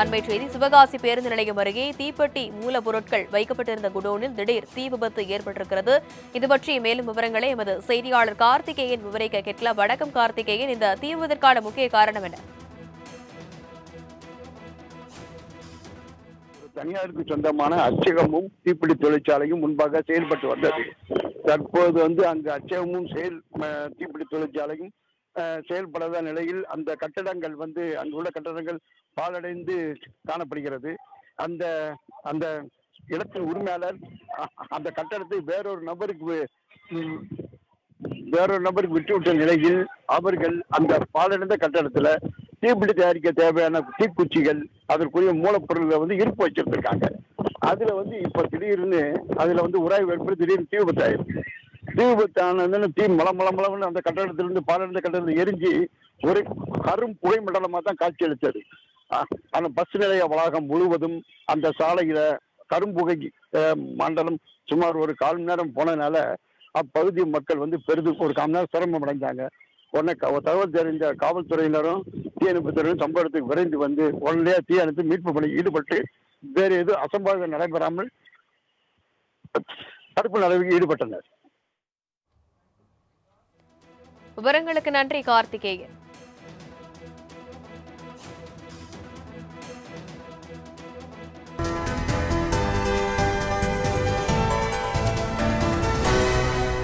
அண்மை செய்தி சிவகாசி பேருந்து நிலையம் அருகே தீப்பெட்டி மூலப்பொருட்கள் வைக்கப்பட்டிருந்த குடோனில் திடீர் தீ விபத்து ஏற்பட்டிருக்கிறது. இது பற்றி மேலும் விவரங்களை எமது செய்தியாளர் கார்த்திகேயன் விவரிக்க கேட்கலாம். வணக்கம் கார்த்திகேயன். இந்த தீ விபத்திற்கான முக்கிய காரணம் என்ன? தனியாருக்கு சொந்தமான அச்சகமும் தீப்பிடி தொழிற்சாலையும் முன்பாக செயல்பட்டு வந்தது. தற்போது வந்து அங்கு அச்சகமும் செயல் தீப்பிடி தொழிற்சாலையும் செயல்படாத நிலையில் அந்த கட்டடங்கள் வந்து அங்குள்ள கட்டடங்கள் பாலடைந்து காணப்படுகிறது. அந்த அந்த இடத்தின் உரிமையாளர் அந்த கட்டடத்தை வேறொரு நபருக்கு வேறொரு நபருக்கு விட்டுவிட்ட நிலையில் அவர்கள் அந்த பாலடைந்த கட்டடத்துல தீப்பிடி தயாரிக்க தேவையான தீக்குச்சிகள் அதற்குரிய மூலப்பொருள்களை வந்து இருப்பு வச்சிருந்திருக்காங்க. அதுல வந்து இப்ப திடீர்னு அதுல வந்து உராய்வு ஏற்பட்டு திடீர்னு தீ விபத்தாயிருக்கு தீ விபத்து தீ மலம் மலம் மலம்னு அந்த கட்டடத்திலிருந்து பாலடைந்த கட்டடத்தில் எரிஞ்சு ஒரு கரும் புகை மண்டலமாக தான் காட்சி அளித்தது. அந்த பஸ் நிலைய வளாகம் முழுவதும் அந்த சாலையில கரும்புகை மண்டலம் சுமார் ஒரு கால் மணி நேரம் போனதுனால அப்பகுதி மக்கள் வந்து பெரிதும் ஒரு கால் நேரம் சிரமம் அடைஞ்சாங்க. உடனே தகவல் தெரிந்த காவல்துறையினரும் தீயணைப்புத்துறையும் சம்பவ இடத்துக்கு விரைந்து வந்து உடனே தீ அணைத்து மீட்பு பணியில் ஈடுபட்டு வேறு எதுவும் அசம்பாவிதம் நடைபெறாமல் தடுப்பு நடவடிக்கை ஈடுபட்டனர். விவரங்களுக்கு நன்றி கார்த்திகேயன்.